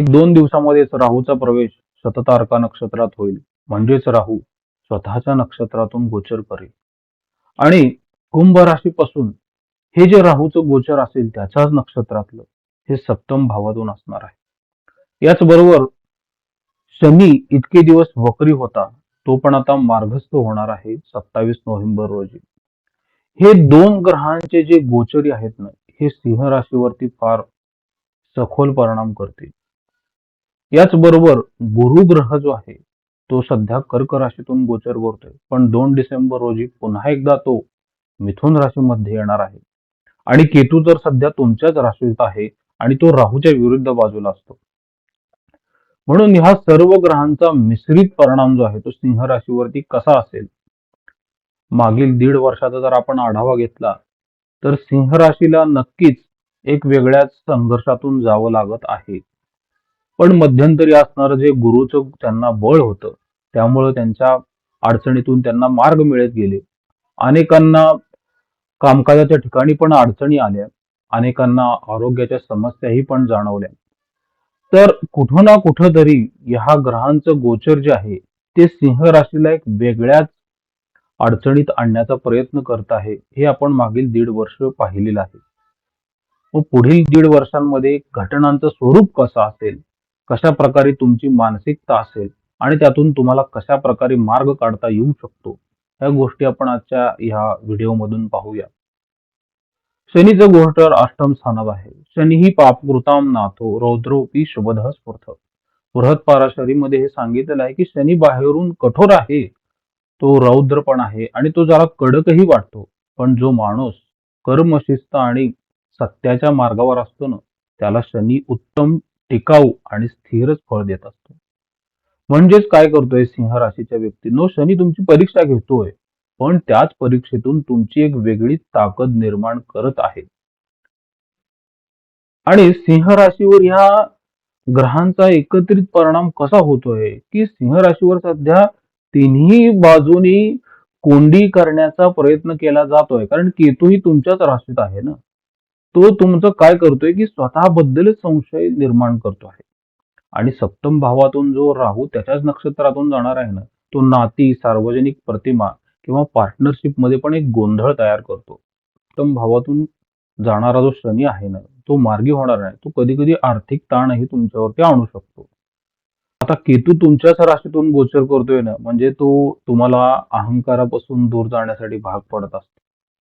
एक दोन दिवसामध्येच राहूचा प्रवेश शततारका नक्षत्रात होईल. म्हणजेच राहू स्वतःच्या नक्षत्रातून गोचर करेल. आणि कुंभ राशीपासून हे जे राहूचं गोचर असेल त्याच्याच नक्षत्रातलं हे सप्तम भावातून असणार आहे. याचबरोबर शनी इतके दिवस वक्री होता तो पण आता मार्गस्थ होणार आहे सत्तावीस नोव्हेंबर रोजी. हे दोन ग्रहांचे जे गोचरी आहेत ना हे सिंह राशीवरती फार सखोल परिणाम करतील. याचबरोबर गुरु ग्रह जो आहे तो सध्या कर्क राशीतून गोचर करतोय पण दोन डिसेंबर रोजी पुन्हा एकदा तो मिथुन राशीमध्ये येणार आहे. आणि केतू तर सध्या तुमच्याच राशीत आहे आणि तो राहूच्या विरुद्ध बाजूला असतो. म्हणून ह्या सर्व ग्रहांचा मिश्रित परिणाम जो आहे तो सिंह राशीवरती कसा असेल? मागील दीड वर्षाचा जर आपण आढावा घेतला तर सिंह राशीला नक्कीच एक वेगळ्याच संघर्षातून जावं लागत आहे. पण मध्यंतरी असणारं जे गुरुचं त्यांना बळ होतं त्यामुळं त्यांच्या अडचणीतून त्यांना मार्ग मिळत गेले. अनेकांना कामकाजाच्या ठिकाणी पण अडचणी आल्या. अनेकांना आरोग्याच्या समस्याही पण जाणवल्या. तर कुठं ना कुठं तरी ह्या ग्रहांचं गोचर जे आहे ते सिंह राशीला एक वेगळ्याच अडचणीत आणण्याचा प्रयत्न करत आहे हे आपण मागील दीड वर्ष पाहिलेलं आहे. व पुढील दीड वर्षांमध्ये घटनांचं स्वरूप कसं असेल? कशा प्रकारे तुमची मानसिकता असेल आणि त्यातून तुम्हाला कशा प्रकारे मार्ग काढता येऊ शकतो ह्या गोष्टी आपण आजच्या ह्या व्हिडिओमधून पाहूया. शनीचं गोष्टर अष्टम स्थानात आहे. शनी ही पापकृताम नाथो रौद्रोपी शुभध स्फूर्थ. बृहत पाराशरीमध्ये हे सांगितलेलं आहे की शनी बाहेरून कठोर आहे तो रौद्र पण आहे आणि तो जरा कडकही वाटतो. पण जो माणूस कर्मशिस्त आणि सत्याच्या मार्गावर असतो ना त्याला शनी उत्तम टिकाऊ आणि स्थिरच फळ देत असतो. म्हणजेच काय करतोय सिंह राशीच्या व्यक्तींनो? शनी तुमची परीक्षा घेतोय पण त्याच परीक्षेतून तुमची एक वेगळी ताकद निर्माण करत आहे. आणि सिंह राशीवर ह्या ग्रहांचा एकत्रित परिणाम कसा होतोय? की सिंह राशीवर सध्या तिन्ही बाजूनी कोंडी करण्याचा प्रयत्न केला जातोय कारण केतूही तुमच्याच राशीत आहे ना? तो तुमचं काय करतोय की स्वतःबद्दलच संशय निर्माण करतो आहे. आणि सप्तम भावातून जो राहू त्याच्याच नक्षत्रातून जाणार आहे ना तो नाती सार्वजनिक प्रतिमा किंवा पार्टनरशिपमध्ये पण एक गोंधळ तयार करतो. सप्तम भावातून जाणारा जो शनी आहे ना तो मार्गी होणार नाही. तो कधी कधी आर्थिक ताणही तुमच्यावरती आणू शकतो. आता केतू तुमच्याच राशीतून गोचर करतोय ना म्हणजे तो तुम्हाला अहंकारापासून दूर जाण्यासाठी भाग पडत असतो.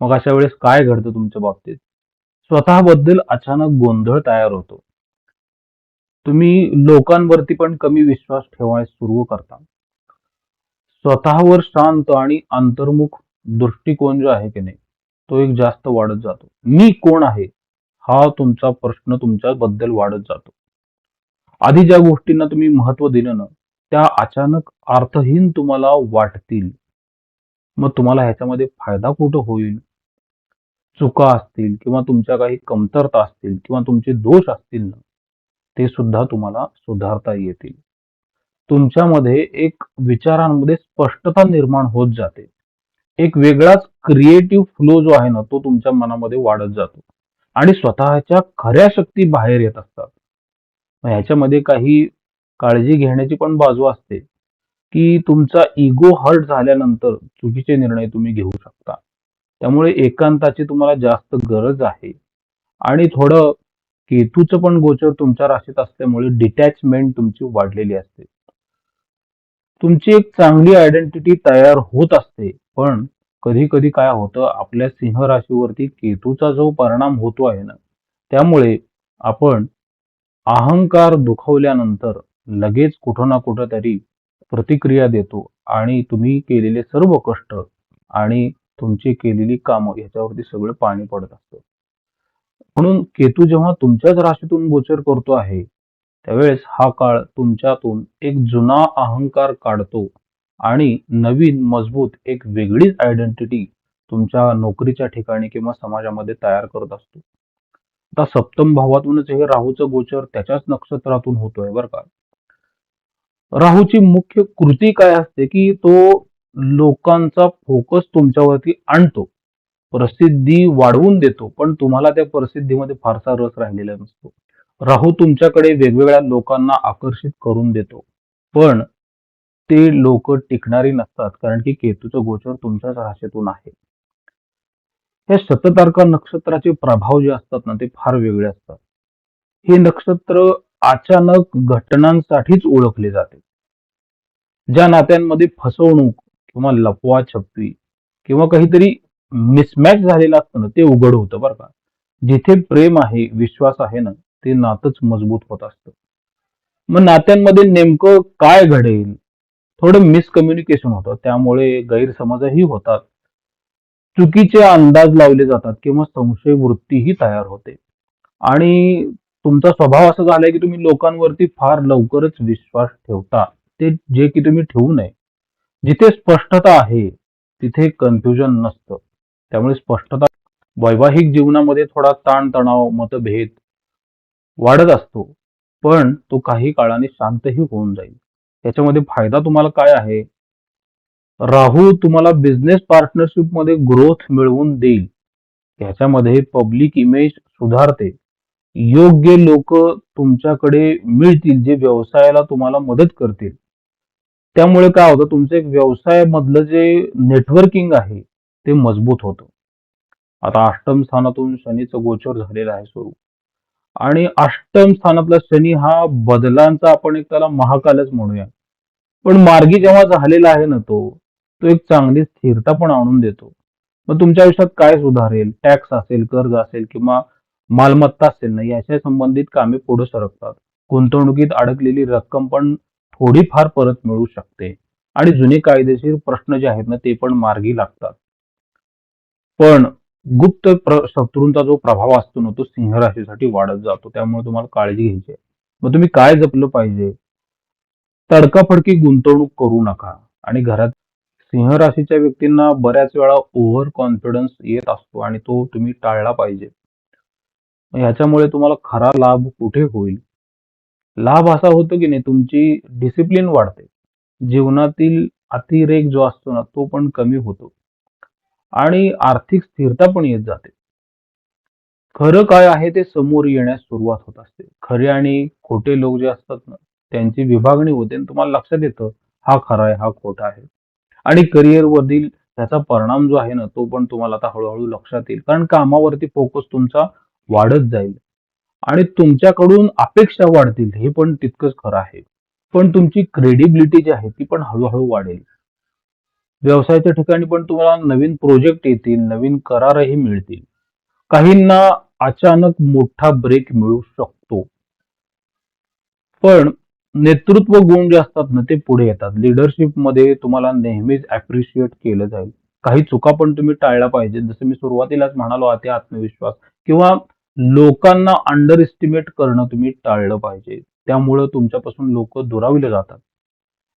मग अशा वेळेस काय घडतं तुमच्या बाबतीत? स्वतःबद्दल अचानक गोंधळ तयार होतो. तुम्ही लोकांवरती पण कमी विश्वास ठेवायला सुरू करता. स्वतःवर शांत आणि अंतर्मुख दृष्टिकोन जो आहे की नाही तो एक जास्त वाढत जातो. मी कोण आहे हा तुमचा प्रश्न तुमच्या बद्दल वाढत जातो. आधी ज्या गोष्टींना तुम्ही महत्त्व दिलं ना त्या अचानक अर्थहीन तुम्हाला वाटतील. मग तुम्हाला ह्याच्यामध्ये फायदा कुठं होईल? चुका असतील किंवा तुमच्या काही कमतरता असतील किंवा तुमचे दोष असतील ना ते सुद्धा तुम्हाला सुधारता येतील. तुमच्यामध्ये एक विचारांमध्ये स्पष्टता निर्माण होत जाते. एक वेगळाच क्रिएटिव्ह फ्लो जो आहे ना तो तुमच्या मनामध्ये वाढत जातो. आणि स्वतःच्या खऱ्या शक्ती बाहेर येत असतात. मग ह्याच्यामध्ये काही काळजी घेण्याची पण बाजू असते. की तुमचा इगो हर्ट झाल्यानंतर चुकीचे निर्णय तुम्ही घेऊ शकता. त्यामुळे एकांताची तुम्हाला जास्त गरज आहे. आणि थोडं केतूचं पण गोचर तुमच्या राशीत असल्यामुळे डिटॅचमेंट तुमची वाढलेली असते. तुमची एक चांगली आयडेंटिटी तयार होत असते पण कधी कधी काय होतं आपल्या सिंह राशीवरती केतूचा जो परिणाम होतो आहे ना त्यामुळे आपण अहंकार दुखवल्यानंतर लगेच कुठं ना कुठं तरी प्रतिक्रिया देतो आणि तुम्ही केलेले सर्व कष्ट आणि तुमची केलेली कामं याच्यावरती सगळं पाणी पडत असतं. म्हणून केतू जेव्हा तुमच्याच राशीतून गोचर करतो आहे त्यावेळेस हा काळ तुमच्यातून एक जुना अहंकार काढतो आणि नवीन मजबूत एक वेगळीच आयडेंटिटी तुमच्या नोकरीच्या ठिकाणी किंवा समाजामध्ये तयार करत असतो. आता सप्तम भावातूनच हे राहूचं गोचर त्याच्याच नक्षत्रातून होतोय बरं का. राहूची मुख्य कृती काय असते की तो लोकांचा फोकस तुमच्यावरती आणतो. प्रसिद्धी वाढवून देतो पण तुम्हाला त्या प्रसिद्धीमध्ये फारसा रस राहिलेला नसतो. राहू तुमच्याकडे वेगवेगळ्या लोकांना आकर्षित करून देतो. पण ते लोक टिकणारी नसतात कारण की केतूचं गोचर तुमच्याच राशीतून आहे. या शततारका नक्षत्राचे प्रभाव जे असतात ना ते फार वेगळे असतात. हे नक्षत्र अचानक घटनांसाठीच ओळखले जाते. ज्या नात्यांमध्ये फसवणूक किंवा लपवा छपवी किंवा काहीतरी मिसमॅच झालेलं असतं ना ते उघड होतं बरं का. जिथे प्रेम आहे विश्वास आहे ना ते नातच मजबूत होत असतं. मग नात्यांमध्ये नेमकं काय घडेल? थोडं मिसकम्युनिकेशन होतं त्यामुळे गैरसमजही होतात. चुकीचे अंदाज लावले जातात किंवा संशय वृत्तीही तयार होते. आणि तुमचा स्वभाव असा झालाय की तुम्ही लोकांवरती फार लवकरच विश्वास ठेवता. ते जे की तुम्ही ठेवू नये. जिथे स्पष्टता आहे तिथे कन्फ्युजन नसतं. त्यामुळे स्पष्टता वैवाहिक जीवनामध्ये थोडा ताणतणाव मतभेद वाढत असतो. पण तो काही काळाने शांतही होऊन जाईल. याच्यामध्ये फायदा तुम्हाला काय आहे? राहू तुम्हाला बिझनेस पार्टनरशिपमध्ये ग्रोथ मिळवून देईल. याच्यामध्ये पब्लिक इमेज सुधारते. योग्य लोक तुमच्याकडे मिळतील जे व्यवसायाला तुम्हाला मदत करतील. त्यामुळे काय होतं तुमचं एक व्यवसायामधलं जे नेटवर्किंग आहे ते मजबूत होतं. आता अष्टम स्थानातून शनीचं गोचर झालेलं आहे स्वरूप. आणि अष्टम स्थानातला शनी हा बदलांचा आपण एक त्याला महाकालच म्हणूया. पण मार्गी जेव्हा झालेला आहे ना तो तो एक चांगली स्थिरता पण आणून देतो. मग तुमच्या आयुष्यात काय सुधारेल? टॅक्स असेल कर्ज असेल किंवा मालमत्ता असेल ना याच्या संबंधित कामे पुढे सरकतात. गुंतवणुकीत अडकलेली रक्कम पण थोडीफार परत मिळू शकते. आणि जुने कायदेशीर प्रश्न जे आहेत ना ते पण मार्गी लागतात. पण गुप्त प्र- शत्रूंचा जो प्रभाव असतो ना तो सिंह राशीसाठी वाढत जातो. त्यामुळे तुम्हाला काळजी घ्यायची आहे. मग तुम्ही काय जपलं पाहिजे? तडकाफडकी गुंतवणूक करू नका. आणि घरात सिंह राशीच्या व्यक्तींना बऱ्याच वेळा ओव्हर कॉन्फिडन्स येत असतो आणि तो तुम्ही टाळला पाहिजे. ह्याच्यामुळे तुम्हाला खरा लाभ कुठे होईल? लाभ असा होतो की नाही तुमची डिसिप्लिन वाढते. जीवनातील अतिरेक जो असतो ना तो पण कमी होतो. आणि आर्थिक स्थिरता पण येत जाते. खरं काय आहे ते समोर येण्यास सुरुवात होत असते. खरे आणि खोटे लोक जे असतात ना त्यांची विभागणी होते आणि तुम्हाला लक्षात येतं हा खरा आहे हा खोटा आहे. आणि करिअरवरील त्याचा परिणाम जो आहे ना तो पण तुम्हाला आता हळूहळू लक्षात येईल. कारण कामावरती फोकस तुमचा वाढत जाईल. आणि तुमच्याकडून अपेक्षा वाढतील हे पण तितकंच खरं आहे. पण तुमची क्रेडिबिलिटी जी आहे ती पण हळूहळू वाढेल. व्यवसायाच्या ठिकाणी पण तुम्हाला नवीन प्रोजेक्ट येतील नवीन करारही मिळतील. काहींना अचानक मोठा ब्रेक मिळू शकतो. पण नेतृत्व गुण जे असतात ना ते पुढे येतात. लिडरशिपमध्ये तुम्हाला नेहमीच अप्रिशिएट केलं जाईल. काही चुका पण तुम्ही टाळल्या पाहिजे जसं मी सुरुवातीलाच म्हणालो अति आत्मविश्वास किंवा लोकांना अंडर एस्टिमेट करणं तुम्ही टाळलं पाहिजे. त्यामुळं तुमच्यापासून लोक दुरावले जातात.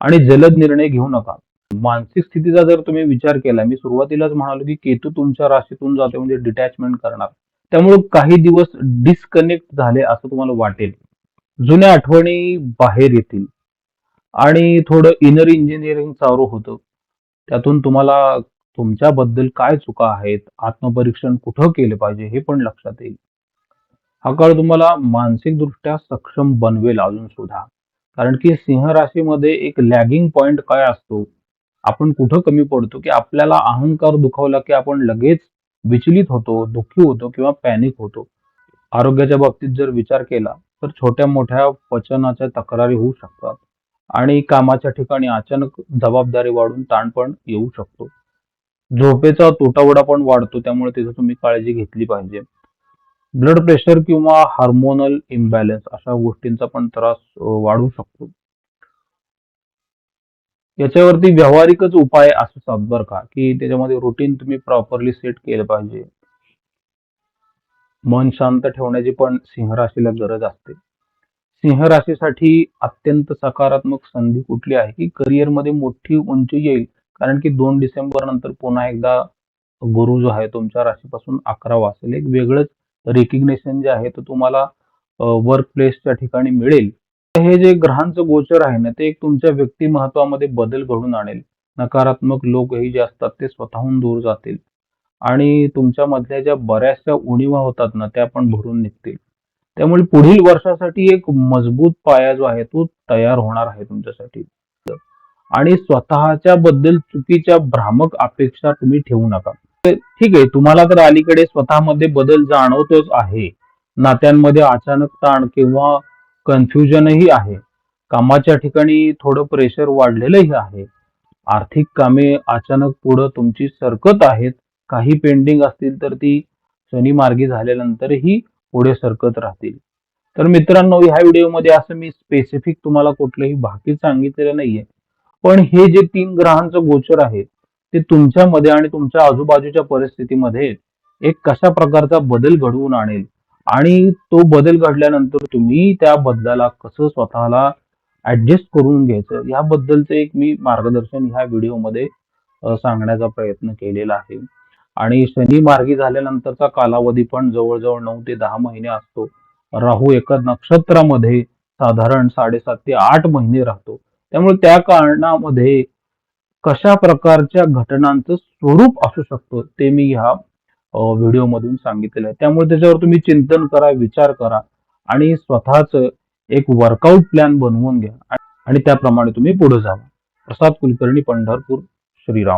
आणि जलद निर्णय घेऊ नका. मानसिक स्थितीचा जर तुम्ही विचार केला मी सुरुवातीलाच म्हणालो की केतू तुमच्या राशीतून जाते म्हणजे डिटॅचमेंट करणार. त्यामुळे काही दिवस डिस्कनेक्ट झाले असं तुम्हाला वाटेल. जुन्या आठवणी बाहेर येतील. आणि थोडं इनर इंजिनिअरिंग चालू होतं. त्यातून तुम्हाला तुमच्याबद्दल काय चुका आहेत आत्मपरीक्षण कुठं केलं पाहिजे हे पण लक्षात येईल. हा काळ तुम्हाला मानसिकदृष्ट्या सक्षम बनवेल अजून सुद्धा. कारण की सिंह राशीमध्ये एक लॅगिंग पॉइंट काय असतो? आपण कुठं कमी पडतो? की आपल्याला अहंकार दुखावला की आपण लगेच विचलित होतो दुःखी होतो किंवा पॅनिक होतो. आरोग्याच्या बाबतीत जर विचार केला तर छोट्या मोठ्या पचनाच्या तक्रारी होऊ शकतात. आणि कामाच्या ठिकाणी अचानक जबाबदारी वाढून ताण पण येऊ शकतो. झोपेचा तुटवडा पण वाढतो त्यामुळे तिथं तुम्ही काळजी घेतली पाहिजे. ब्लड प्रेशर किंवा हार्मोनल इम्बॅलन्स अशा गोष्टींचा पण त्रास वाढू शकतो. याच्यावरती व्यावहारिकच उपाय असतात बरं का की त्याच्यामध्ये रुटीन तुम्ही प्रॉपरली सेट केलं पाहिजे. मन शांत ठेवण्याची पण सिंह राशीला गरज असते. सिंह राशीसाठी अत्यंत सकारात्मक संधी कुठली आहे की करिअरमध्ये मध्ये मोठी उंची येईल कारण की दोन डिसेंबर नंतर पुन्हा एकदा गुरु जो आहे तुमच्या राशीपासून अकरा वासेल एक वेगळंच रेकग्नेशन जे आहे तो तुम्हाला वर्क प्लेसच्या ठिकाणी मिळेल. हे जे ग्रहांचं गोचर आहे ना ते एक तुमच्या व्यक्तिमत्वामध्ये बदल घडून आणेल. नकारात्मक लोकही जे असतात ते स्वतःहून दूर जातील. आणि तुमच्यामधल्या ज्या बऱ्याचशा उणीवा होतात ना त्या पण भरून निघतील. त्यामुळे पुढील वर्षासाठी एक मजबूत पाया जो आहे तो तयार होणार आहे तुमच्यासाठी. आणि स्वतःच्या बद्दल चुकीच्या भ्रामक अपेक्षा तुम्ही ठेवू नका. ठीक आहे तुम्हाला तर अलीकडे स्वतःमध्ये बदल जाणवतोच आहे. नात्यांमध्ये अचानक ताण किंवा कन्फ्युजनही आहे. कामाच्या ठिकाणी थोडं प्रेशर वाढलेलंही आहे. आर्थिक कामे अचानक पुढं तुमची सरकत आहेत. काही पेंडिंग असतील तर ती शनी मार्गी झाल्यानंतरही पुढे सरकत राहतील. तर मित्रांनो ह्या व्हिडिओमध्ये असं मी स्पेसिफिक तुम्हाला कुठलंही बाकी सांगितलेलं नाहीये. पण हे जे तीन ग्रहांचं गोचर आहे ते तुमच्यामध्ये आणि तुमच्या आजूबाजूच्या परिस्थितीमध्ये एक कशा प्रकारचा बदल घडवून आणेल? आणि तो बदल घडल्यानंतर तुम्ही त्या बदलाला कसं स्वतःला ऍडजस्ट करून घ्यायचं? याबद्दलचं एक मी मार्गदर्शन ह्या व्हिडिओमध्ये सांगण्याचा प्रयत्न केलेला आहे. आणि शनी मार्गी झाल्यानंतरचा कालावधी पण जवळजवळ नऊ ते दहा महिने असतो. राहू एका नक्षत्रामध्ये साधारण साडेसात ते आठ महिने राहतो. त्यामुळे त्या कारणामध्ये कशा प्रकारच्या घटनांचं स्वरूप असू शकतं ते मी ह्या व्हिडिओमधून सांगितलेलं आहे. त्यामुळे त्याच्यावर तुम्ही चिंतन करा विचार करा आणि स्वतःच एक वर्कआउट प्लॅन बनवून घ्या. आणि त्याप्रमाणे तुम्ही पुढे जावा. प्रसाद कुलकर्णी पंढरपूर श्रीराम.